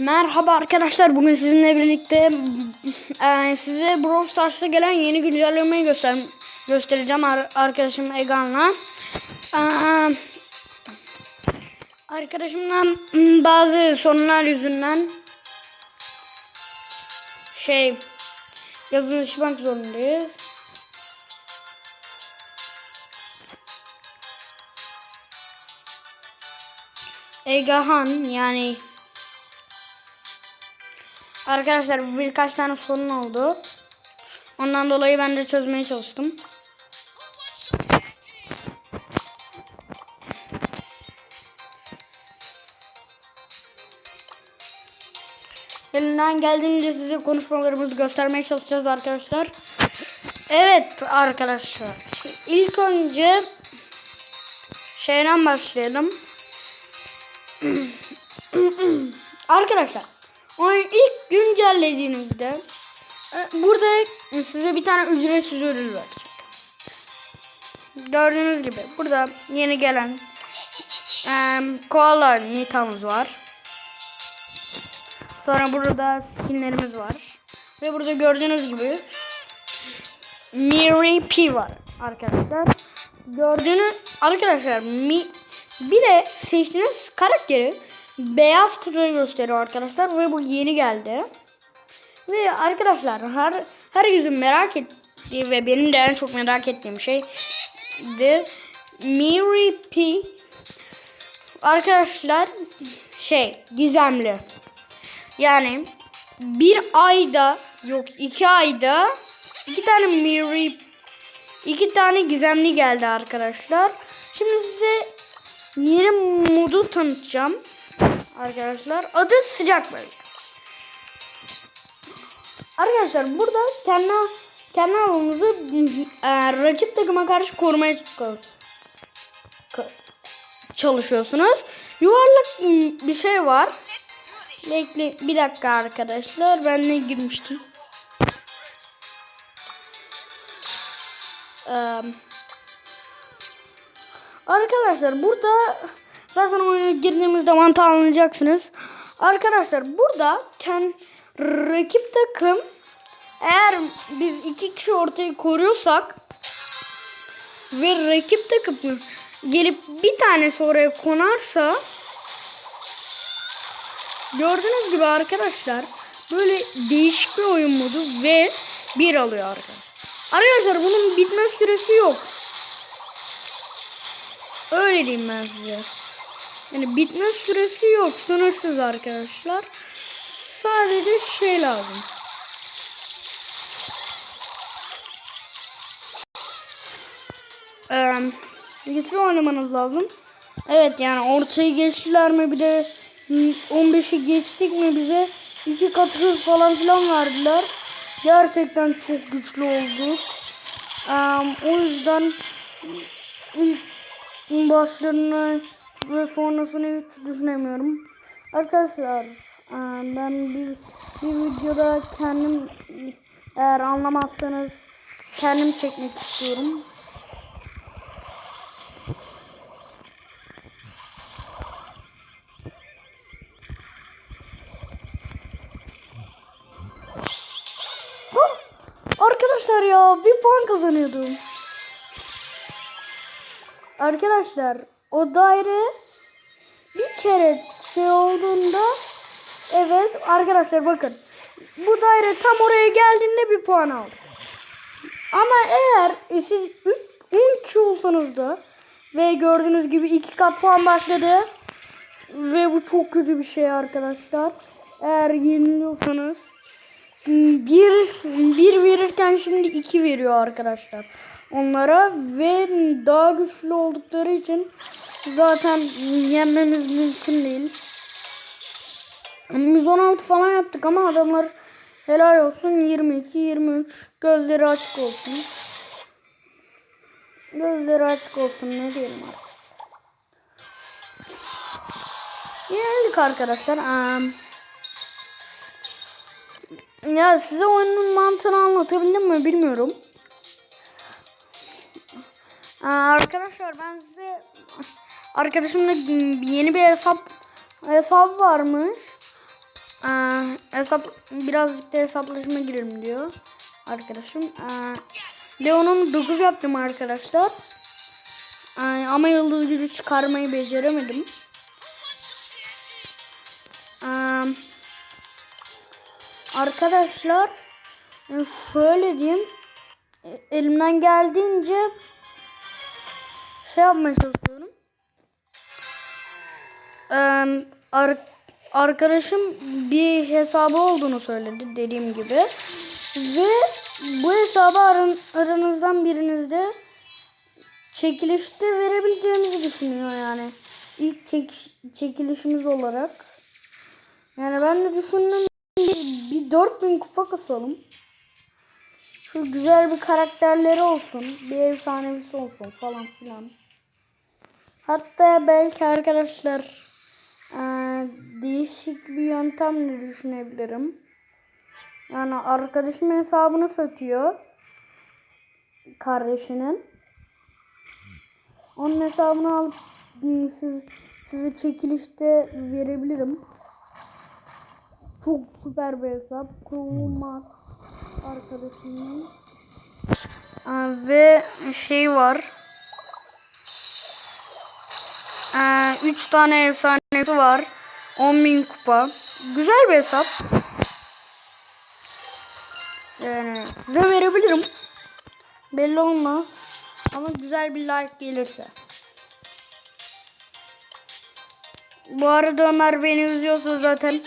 Merhaba arkadaşlar bugün sizinle birlikte e, size Brawl Stars'a gelen yeni güncellemeyi göster göstereceğim ar arkadaşım Egan'la. E, arkadaşımla m, bazı sorunlar yüzünden şey yazılışmak zorundayız. Egahan yani Arkadaşlar birkaç tane sorun oldu. Ondan dolayı ben de çözmeye çalıştım. Elinden geldiğince size konuşmalarımızı göstermeye çalışacağız arkadaşlar. Evet arkadaşlar. İlk önce şeyden başlayalım. arkadaşlar. Oyunu ilk güncellediğinizde e, burada size bir tane ücretsiz ürün verecek. Gördüğünüz gibi burada yeni gelen e, koala nitamız var. Sonra burada skinlerimiz var. Ve burada gördüğünüz gibi Miri P var arkadaşlar. Gördüğünüz arkadaşlar mi, bir de seçtiğiniz karakteri beyaz kutuyu gösteriyor arkadaşlar ve bu yeni geldi. Ve arkadaşlar her her yüzün merak ettiği ve benim de en çok merak ettiğim şey de Miri P arkadaşlar şey gizemli. Yani bir ayda yok iki ayda iki tane Miri iki tane gizemli geldi arkadaşlar. Şimdi size yeni modu tanıtacağım arkadaşlar. Adı sıcak bölge. Arkadaşlar burada kendi kendi alanınızı e, rakip takıma karşı korumaya çalışıyorsunuz. Yuvarlak m, bir şey var. Bekle bir dakika arkadaşlar. Ben ne girmiştim? Eee Arkadaşlar burada zaten oyuna girdiğimizde mantığı anlayacaksınız. Arkadaşlar burada ken rakip takım eğer biz iki kişi ortayı koruyorsak ve rakip takım gelip bir tanesi oraya konarsa gördüğünüz gibi arkadaşlar böyle değişik bir oyun modu ve bir alıyor arkadaşlar. Arkadaşlar bunun bitme süresi yok. Öyle diyeyim ben size. Yani bitme süresi yok. Sınırsız arkadaşlar. Sadece şey lazım. Ee, bilgisayar oynamanız lazım. Evet yani ortayı geçtiler mi bir de 15'i geçtik mi bize iki kat hız falan filan verdiler. Gerçekten çok güçlü oldu. Ee, o yüzden ilk başlarını ve sonrasını hiç düşünemiyorum. Arkadaşlar e, ben bir, bir videoda kendim eğer anlamazsanız kendim çekmek istiyorum. Arkadaşlar ya bir puan kazanıyordum. Arkadaşlar o daire bir kere şey olduğunda evet arkadaşlar bakın bu daire tam oraya geldiğinde bir puan aldı. Ama eğer siz 10 kişi olsanız da ve gördüğünüz gibi iki kat puan başladı ve bu çok kötü bir şey arkadaşlar. Eğer yeniliyorsanız bir, bir verirken şimdi iki veriyor arkadaşlar onlara ve daha güçlü oldukları için zaten yenmemiz mümkün değil. 116 falan yaptık ama adamlar helal olsun 22 23 gözleri açık olsun. Gözleri açık olsun ne diyelim artık. Yenildik arkadaşlar. Um, ya size oyunun mantığını anlatabildim mi bilmiyorum. Aa, arkadaşlar ben size arkadaşımla yeni bir hesap hesap varmış. Ee, hesap birazcık da hesaplaşma girelim diyor arkadaşım. Ee, Leon'un 9 yaptım arkadaşlar. Ee, ama yıldız gücü çıkarmayı beceremedim. Ee, arkadaşlar şöyle diyeyim. E, Elimden geldiğince şey yapmaya çalışıyorum. Ar- arkadaşım bir hesabı olduğunu söyledi dediğim gibi. Ve bu hesabı aran- aranızdan birinizde çekilişte verebileceğimizi düşünüyor yani. İlk çek- çekilişimiz olarak. Yani ben de düşündüm bir, bir 4000 kupa kasalım. Şu güzel bir karakterleri olsun. Bir efsanevisi olsun falan filan. Hatta belki arkadaşlar değişik bir yöntemle düşünebilirim. Yani arkadaşımın hesabını satıyor. Kardeşinin. Onun hesabını alıp ıı, siz, size çekilişte verebilirim. Çok süper bir hesap. Kurulmaz arkadaşımın. Aa, ve şey var. 3 tane efsanesi var. 10.000 kupa. Güzel bir hesap. Yani size verebilirim. Belli olmaz. Ama güzel bir like gelirse. Bu arada Ömer beni üzüyorsa zaten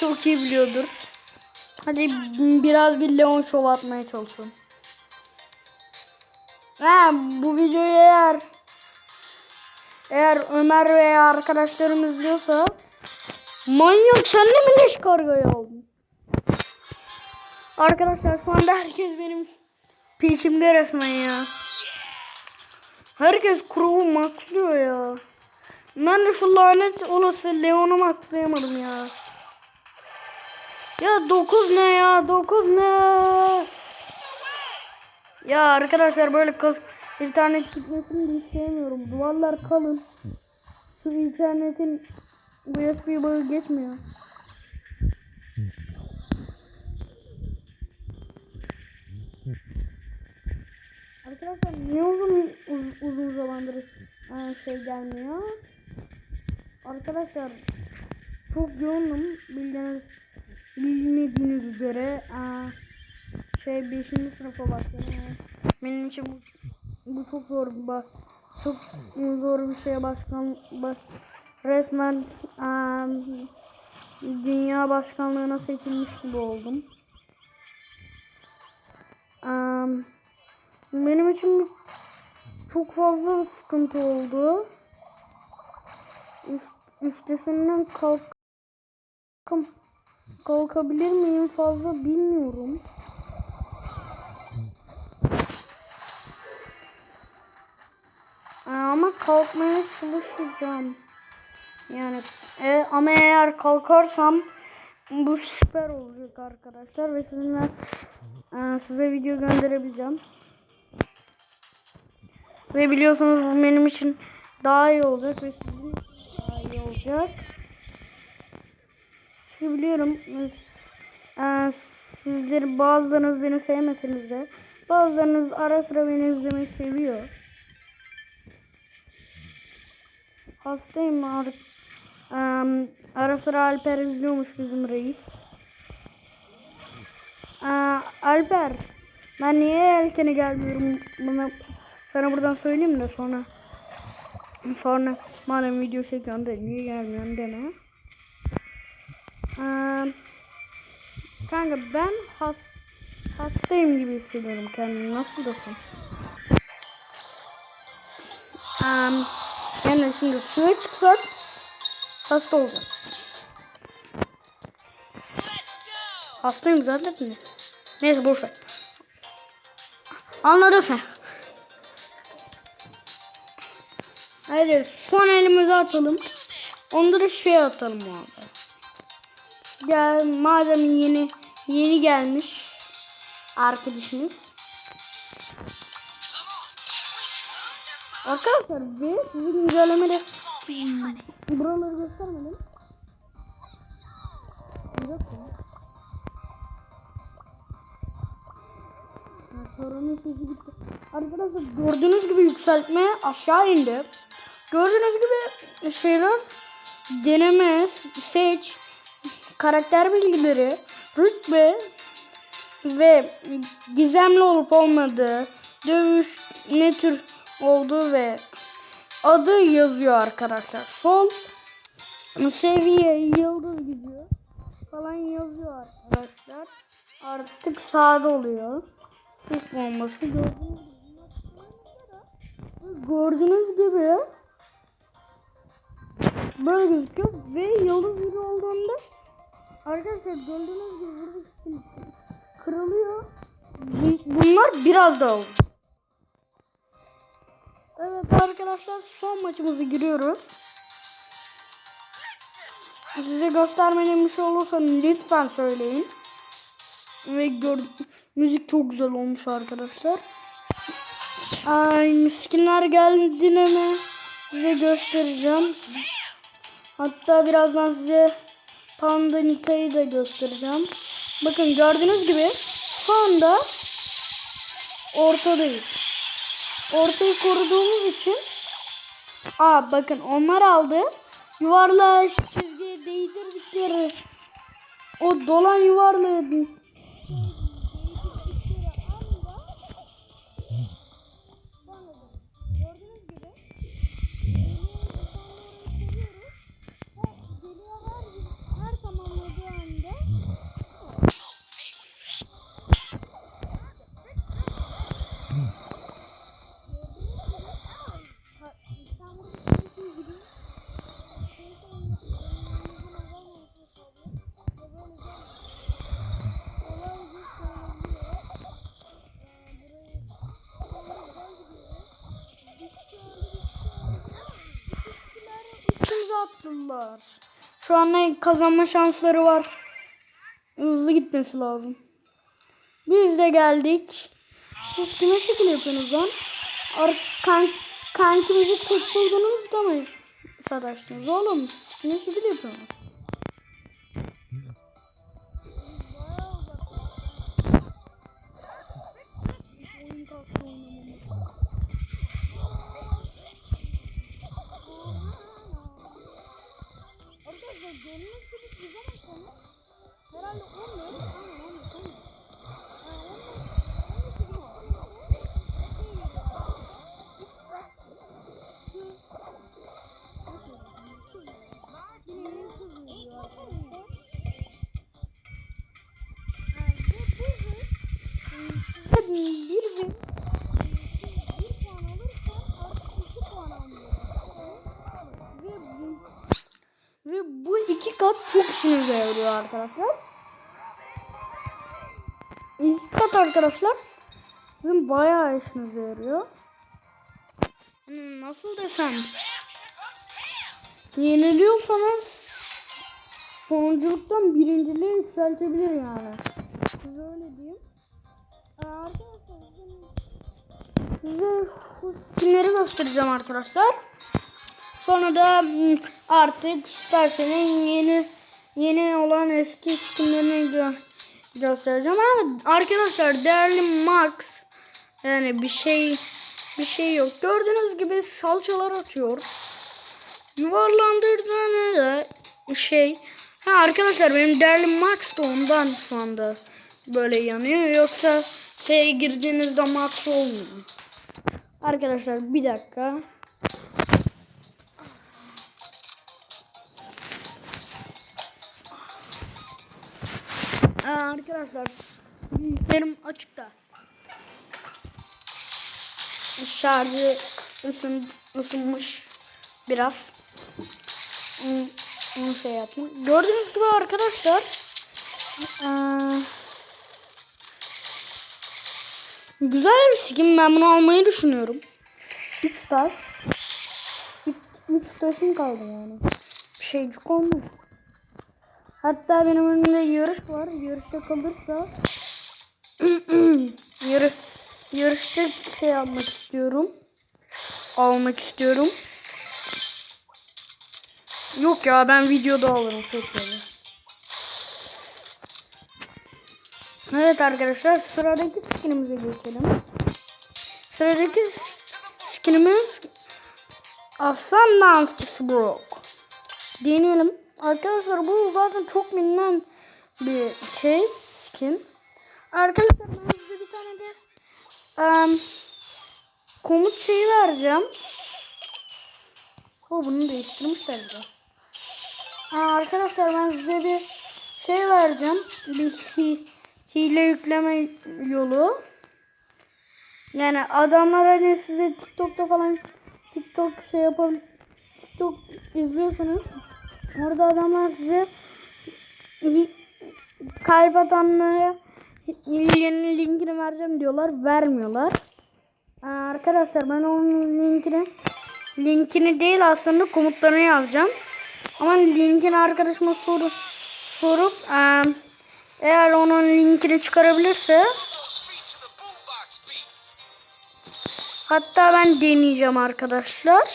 çok iyi biliyordur. Hadi biraz bir Leon Show atmaya çalışın. Ha, bu videoyu eğer eğer Ömer veya arkadaşlarım izliyorsa manyak sen de mi leş kargaya oldun? Arkadaşlar şu anda herkes benim peşimde resmen ya. Herkes kurumu maklıyor ya. Ben de şu lanet olası Leon'u maklayamadım ya. Ya 9 ne ya? 9 ne? Ya arkadaşlar böyle kas internet gitmesini de hiç sevmiyorum. Duvarlar kalın. Şu internetin USB bağı geçmiyor. Arkadaşlar niye uzun uz- uzun zamandır e, şey gelmiyor? Arkadaşlar çok yoğunum bildiğiniz bilmediğiniz üzere e, şey 5. sınıfa. Yani Benim için bu, bu çok zor bir çok zor bir şeye başkan baş, resmen e, dünya başkanlığına seçilmiş gibi oldum. E, benim için çok fazla sıkıntı oldu. Üst, üstesinden kalk kalkabilir miyim fazla bilmiyorum. Ama kalkmaya çalışacağım. Yani e, ama eğer kalkarsam bu süper olacak arkadaşlar ve sizinle e, size video gönderebileceğim. Ve biliyorsunuz bu benim için daha iyi olacak ve sizin daha iyi olacak. Çünkü biliyorum e, sizler bazılarınız beni sevmeseniz de bazılarınız ara sıra beni izlemeyi seviyor. Hastayım ar Em, ara sıra Alper izliyormuş bizim reis. Aa, Alper ben niye erkene gelmiyorum bana sana buradan söyleyeyim de sonra sonra madem video çekiyorsun da niye gelmiyorsun deme. Ee, kanka ben has, hastayım gibi hissediyorum kendimi. Nasıl desem? Ee, yani şimdi suya çıksak hasta olacağım. Hastayım zaten de. Neyse boş ver. Anladın sen. Hadi son elimizi atalım. Onda da şey atalım abi. Gel madem yeni yeni gelmiş arkadaşımız. Arkadaşlar bir güncellemede buraları göstermedim. mı? Ha, Sorunun sesi gitti. Arkadaşlar gördüğünüz gibi yükseltme aşağı indi. Gördüğünüz gibi şeyler deneme, seç, karakter bilgileri, rütbe ve gizemli olup olmadığı, dövüş ne tür olduğu ve adı yazıyor arkadaşlar. Sol seviye yıldız gidiyor falan yazıyor arkadaşlar. Artık sağda oluyor. Sis bombası gördüğünüz gibi. Gördüğünüz gibi böyle gözüküyor ve yıldız gibi olduğunda arkadaşlar gördüğünüz gibi burada kırılıyor. Bu- Bunlar biraz daha olur. Evet arkadaşlar son maçımızı giriyoruz. Size göstermenin bir şey olursa lütfen söyleyin. Ve gör müzik çok güzel olmuş arkadaşlar. Ay skinler geldi mi? Size göstereceğim. Hatta birazdan size Panda Nita'yı da göstereceğim. Bakın gördüğünüz gibi şu anda ortadayız. Ortayı koruduğumuz için Aa bakın onlar aldı. Yuvarlağı çizgiye değdirdikleri o dolan yuvarlağı attılar. Şu an kazanma şansları var. Hızlı gitmesi lazım. Biz de geldik. Siz kime şekil yapıyorsunuz lan? Ar kan kankimizi tek buldunuz da mı sataştınız oğlum? Kime şekil yapıyorsunuz? Kat çok işinize yarıyor arkadaşlar. Kat arkadaşlar. Bizim bayağı işinize yarıyor. Hmm, Nasıl desem. Yeniliyorsanız sonunculuktan birinciliğe yükseltebilir yani. Size öyle diyeyim. Ee, Arkadaşlar size skinleri göstereceğim arkadaşlar. Sonra da hmm, artık Supercell'in yeni yeni olan eski skinlerini gö göstereceğim. Ama arkadaşlar değerli Max yani bir şey bir şey yok. Gördüğünüz gibi salçalar atıyor. Yuvarlandırdığını da şey ha arkadaşlar benim değerli Max da ondan şu anda böyle yanıyor. Yoksa şeye girdiğinizde Max olmuyor. Arkadaşlar bir dakika. Arkadaşlar bilgisayarım açıkta. Şarjı ısın, ısınmış biraz. Onu, şey yaptım. Gördüğünüz gibi arkadaşlar güzel bir skin. Ben bunu almayı düşünüyorum. 3 taş. 3 taşım kaldı yani. Bir şeycik olmaz. Hatta benim önümde yarış var. Yarışta kalırsa yarış yarışta şey almak istiyorum. Almak istiyorum. Yok ya ben videoda alırım çok böyle. Evet arkadaşlar sıradaki skinimize geçelim. Sıradaki skinimiz Aslan Dansçısı Brock. Deneyelim. Arkadaşlar bu zaten çok bilinen bir şey skin. Arkadaşlar ben size bir tane de em, komut şeyi vereceğim. O bunu değiştirmişler. Ha, arkadaşlar ben size bir şey vereceğim. Bir hi- hile yükleme yolu. Yani adamlar hani size TikTok'ta falan TikTok şey yapabilir. TikTok izliyorsanız orada adamlar size kalp atanlara hilenin linkini vereceğim diyorlar. Vermiyorlar. Arkadaşlar ben onun linkini linkini değil aslında komutlarını yazacağım. Ama linkini arkadaşıma sorup sorup eğer onun linkini çıkarabilirse hatta ben deneyeceğim arkadaşlar.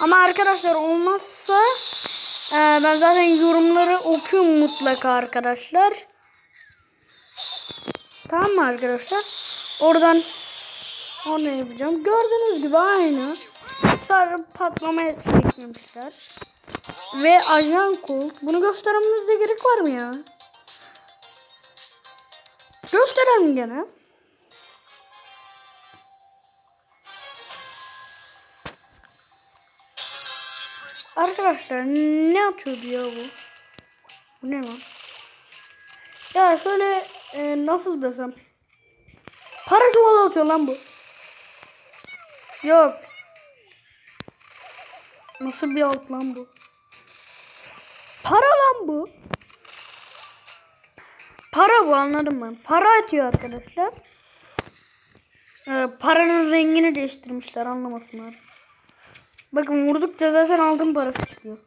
Ama arkadaşlar olmazsa eee, ben zaten yorumları okuyorum mutlaka arkadaşlar. Tamam mı arkadaşlar? Oradan onu yapacağım. Gördüğünüz gibi aynı. Sonra patlama eklemişler. Ve ajan kol. Bunu göstermemize gerek var mı ya? Gösterelim gene. Arkadaşlar ne atıyordu ya bu? Bu ne lan? Ya şöyle e, nasıl desem. Para çuvalı atıyor lan bu. Yok. Nasıl bir alt lan bu? Para lan bu. Para bu anladım ben. Para atıyor arkadaşlar. Ee, paranın rengini değiştirmişler anlamasınlar. Bakın vurdukça zaten altın parası çıkıyor.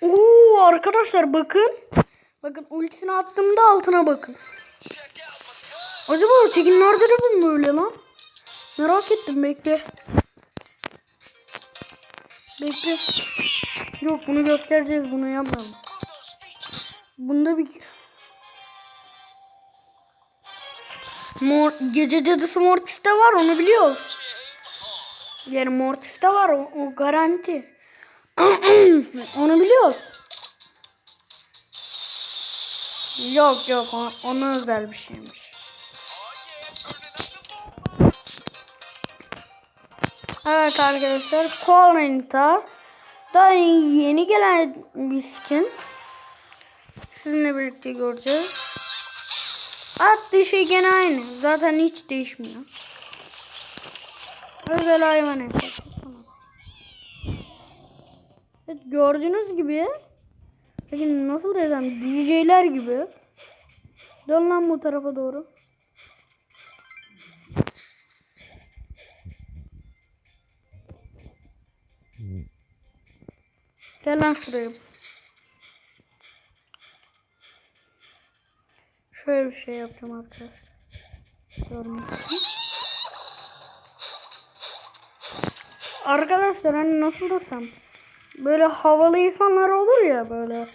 Oo arkadaşlar bakın. Bakın ultisini attığımda altına bakın. Acaba o çekinlerde de mi böyle lan? Merak ettim bekle. Bekle. Yok bunu göstereceğiz bunu yapmayalım. Bunda bir Mor gece cadısı Mortis'te var onu biliyoruz. Yani Mortis'te var o, o garanti. onu biliyoruz. Yok yok ona özel bir şeymiş. Evet arkadaşlar Koalenta daha yeni gelen bir skin. Sizinle birlikte göreceğiz. Attığı şey gene aynı. Zaten hiç değişmiyor. Özel hayvan. Tamam. Evet, gördüğünüz gibi Peki nasıl desem DJ'ler gibi Dön lan bu tarafa doğru. Gel lan şuraya. Şöyle bir şey yapacağım arkadaşlar. Görmek. Arkadaşlar hani nasıl desem böyle havalı insanlar olur ya böyle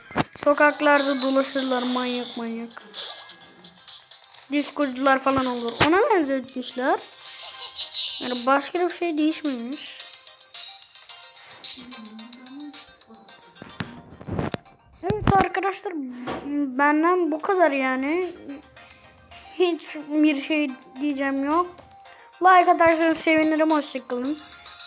sokaklarda dolaşırlar manyak manyak. Diskocular falan olur. Ona benzetmişler. Yani başka bir şey değişmemiş. Evet arkadaşlar benden bu kadar yani. Hiç bir şey diyeceğim yok. Like atarsanız sevinirim. Hoşçakalın.